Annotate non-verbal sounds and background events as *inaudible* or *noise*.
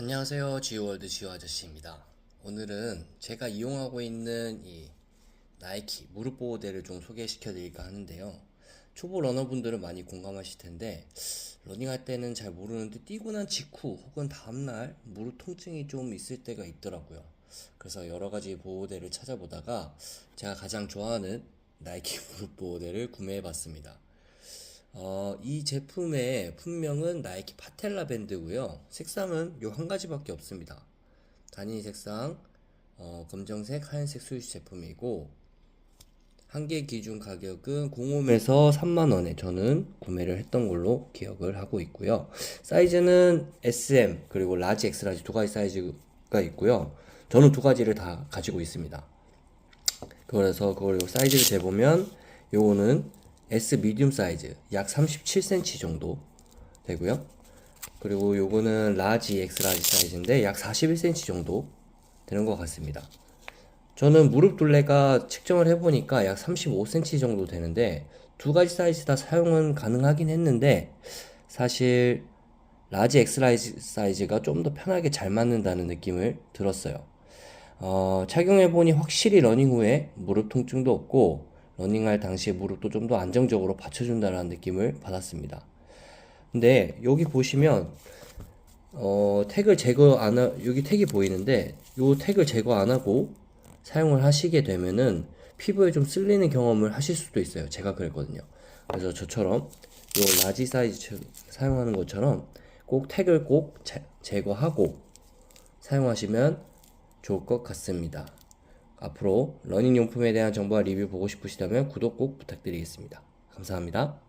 안녕하세요. 지오월드 지오 아저씨입니다. 오늘은 제가 이용하고 있는 이 나이키 무릎 보호대를 좀 소개시켜 드릴까 하는데요. 초보 러너분들은 많이 공감하실 텐데 러닝할 때는 잘 모르는데 뛰고 난 직후 혹은 다음날 무릎 통증이 좀 있을 때가 있더라고요. 그래서 여러 가지 보호대를 찾아보다가 제가 가장 좋아하는 나이키 *laughs* 무릎 보호대를 구매해 봤습니다. 어, 이 제품의 품명은 나이키 파텔라 밴드고요. 색상은 요 한 가지밖에 없습니다. 단위 색상 어, 검정색, 하얀색 수유시 제품이고 한 개 기준 가격은 05에서 3만 원에 저는 구매를 했던 걸로 기억을 하고 있고요. 사이즈는 SM 그리고 라지, 엑스라지 두 가지 사이즈가 있고요. 저는 두 가지를 다 가지고 있습니다. 그래서 그걸 요 사이즈를 재보면 요거는 S 미디움 사이즈 약 37cm 정도 되고요. 그리고 요거는 라지 X 라지 사이즈인데 약 41cm 정도 되는 것 같습니다. 저는 무릎 둘레가 측정을 해보니까 약 35cm 정도 되는데 두 가지 사이즈 다 사용은 가능하긴 했는데 사실 라지 X 라지 사이즈가 좀 더 편하게 잘 맞는다는 느낌을 들었어요. 어, 착용해보니 확실히 러닝 후에 무릎 통증도 없고 러닝할 당시에 무릎도 좀 더 안정적으로 받쳐준다는 느낌을 받았습니다. 근데 여기 보시면 어, 택을 제거 안 하, 여기 택이 보이는데 요 택을 제거 안 하고 사용을 하시게 되면은 피부에 좀 쓸리는 경험을 하실 수도 있어요. 제가 그랬거든요. 그래서 저처럼 요 라지 사이즈 사용하는 것처럼 꼭 택을 꼭 제, 제거하고 사용하시면 좋을 것 같습니다. 앞으로 러닝용품에 대한 정보와 리뷰 보고 싶으시다면 구독 꼭 부탁드리겠습니다. 감사합니다.